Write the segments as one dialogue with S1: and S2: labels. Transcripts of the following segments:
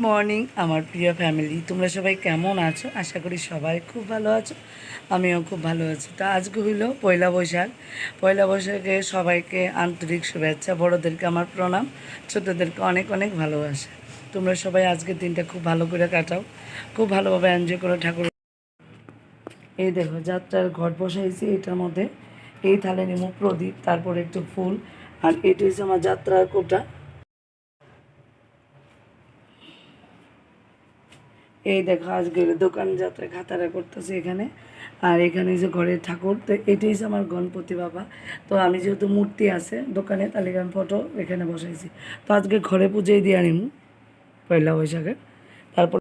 S1: Morning আমার প্রিয় family তোমরা সবাই কেমন আছো? আশা করি সবাই খুব ভালো আছো। আমিও খুব ভালো আছি। তা আজকে হইল পয়লা বৈশাখ। পয়লা বৈশাখে সবাইকে আন্তরিক শুভেচ্ছা, বড়োদেরকে আমার প্রণাম, ছোটোদেরকে অনেক অনেক ভালোবাসা। তোমরা সবাই আজকের দিনটা খুব ভালো করে কাটাও। খুব ভালোভাবে এনজয় করো ঠাকুর। এই দেখো, যাত্রার ঘট বসাইছি এটার মধ্যে। এই থালে নেমো প্রদীপ, তারপরে একটু ফুল। আর এটা হচ্ছে আমার যাত্রার কোটা। এই দেখো আজকে দোকান যাত্রা খাতারা করতেছি এখানে। আর এখানে যে ঘরের ঠাকুর, তো এটাই হচ্ছে আমার গণপতি বাবা। তো আমি যেহেতু মূর্তি আছে দোকানে, তাহলে আমি ফটো এখানে বসাইছি। তো আজকে ঘরে পুজোই দিয়ে আনিম, পয়লা বৈশাখে তারপর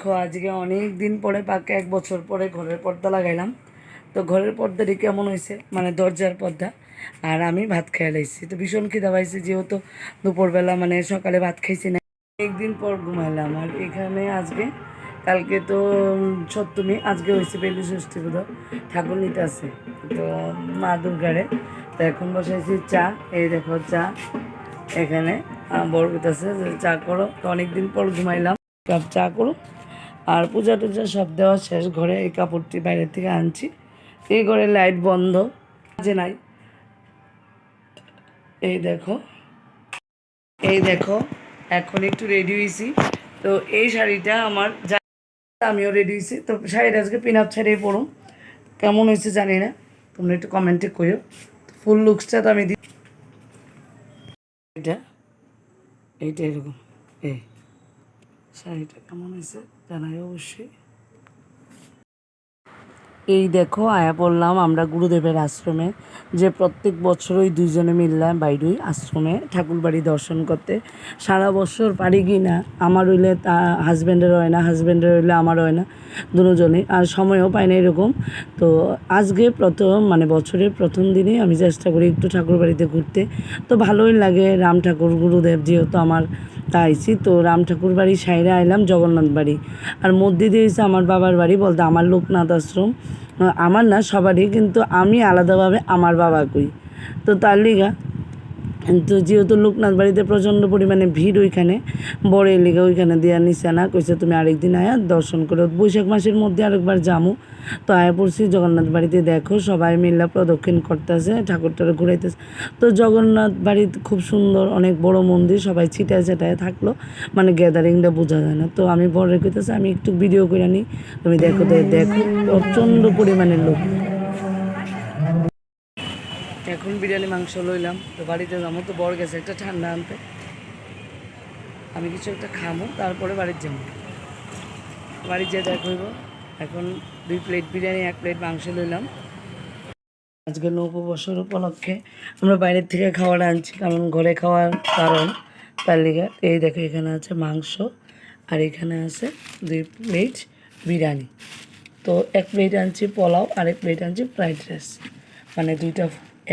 S1: দেখো, আজকে অনেক দিন পরে পাকে এক বছর পরে ঘরের পর্দা লাগাইলাম। তো ঘরের পর্দাটি কেমন হয়েছে? মানে দরজার পর্দা। আর আমি ভাত খেয়ে লাইছি। তো ভীষণ খিদা পাইছি, যেহেতু দুপুরবেলা মানে সকালে ভাত খাইছি না। একদিন পর ঘুমাইলাম। আর এখানে আজকে, কালকে তো সপ্তমী, আজকে হয়েছে বেলু ষষ্ঠী বোধ ঠাকুর নিতে আছে। তো মা দুর্গারে। তো এখন বসাইছি চা। এই দেখো চা। এখানে বরকত আছে চা করো। তো অনেকদিন পর ঘুমাইলাম। চা করো। আর পূজা টুজা সব দেওয়া শেষ, ঘরে এই কাপড়টি বাইরে থেকে আনছি। এই ঘরে লাইট বন্ধ যে নাই। এই দেখো এই দেখো, এখন একটু রেডি হয়েছি তো এই শাড়িটা আমার আমিও রেডি হয়েছি তো শাড়িটা আজকে পিনাপ ছাড়িয়ে পড়ুন কেমন হয়েছে জানি না, তোমরা একটু কমেন্টে কইও। ফুল লুকসটা তো আমি দিই এটা এইটা এরকম, এই। শাড়িটা কেমন হয়েছে? জানাই অবশ্যই। এই দেখো, আয়া পড়লাম আমরা গুরুদেবের আশ্রমে যে প্রত্যেক বছরই দুইজনে মিললাম বাইরই আশ্রমে ঠাকুরবাড়ি দর্শন করতে। সারা বছর পারি কি না? আমার হইলে তা হাজব্যান্ডের হয় না হাজব্যান্ডের হইলে আমার হয় না দুজনেই আর সময়ও পাই না এরকম। তো আজকে প্রথম মানে বছরের প্রথম দিনে আমি চেষ্টা করি একটু ঠাকুরবাড়িতে ঘুরতে। তো ভালোই লাগে রাম ঠাকুর, গুরুদেব যেহেতু আমার তা আইসি তো রাম ঠাকুর বাড়ি সাইরে আইলাম জগন্নাথ বাড়ি। আর মধ্যে দিয়েছে আমার বাবার বাড়ি বলতে আমার লোকনাথ আশ্রম। আমার না সবারই, কিন্তু আমি আলাদাভাবে আমার বাবা কই। তো তার লিগা কিন্তু যেহেতু লোকনাথ বাড়িতে প্রচণ্ড পরিমাণে ভিড় ওইখানে বড় এলিগা ওইখানে দেওয়া নিছে না, কইছে তুমি আরেকদিন আয়া দর্শন করো। বৈশাখ মাসের মধ্যে আরেকবার যামু। তো আয়া পড়ছি জগন্নাথ বাড়িতে দেখো, সবাই মিল্লা প্রদক্ষিণ করতেছে, ঠাকুরটারে ঘুরাইতেছে। তো জগন্নাথ বাড়ি খুব সুন্দর, অনেক বড় মন্দির, সবাই ছিটায় ছিটায় থাকল। মানে গ্যাদারিংটা বোঝা যায় না। তো আমি বড় কইতেছি, আমি একটু ভিডিও করে নিই। তুমি দেখো দেখো। প্রচণ্ড পরিমাণে লোক। এখন বিরিয়ানি মাংস লইলাম, তো বাড়িতে যাব, তো বড় গেছে, একটা ঠান্ডা আনতে। আমি কিছু একটা খামো, তারপরে বাড়ির যাব। বাড়ির যেয়ে দেখ হইব। এখন দুই প্লেট বিরিয়ানি, এক প্লেট মাংস লইলাম। আজকে নববর্ষর উপলক্ষে আমরা বাইরের থেকে খাবার আনছি, কারণ ঘরে খাওয়ার কারণ। তার লিগে এই দেখো, এখানে আছে মাংস, আর এখানে আছে দুই প্লেট বিরিয়ানি। তো এক প্লেট আনছি পোলাও, আর এক প্লেট আনছি ফ্রাইড রাইস। মানে দুইটা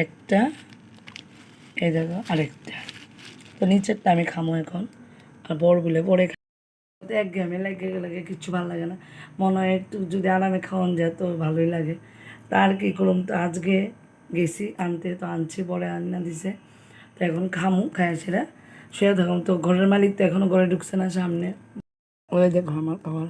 S1: একটা, এই দেখো আরেকটা। তো নিচেরটা আমি খামো এখন। আর বড় বলে পরে এক ঘেমে লাগে লাগে, কিচ্ছু ভালো লাগে না। মনে হয় একটু যদি আরামে খাওয়ান যায় তো ভালোই লাগে। তার কি করলাম তো আজকে গেছি আনতে, তো আনছি পরে আনা দিছে। তো এখন খামু খাইছিরা শুয়ে থাকুন তো ঘরের মালিক তো এখনও ঘরে ঢুকছে না সামনে। ওই দেখো আমার খাবার।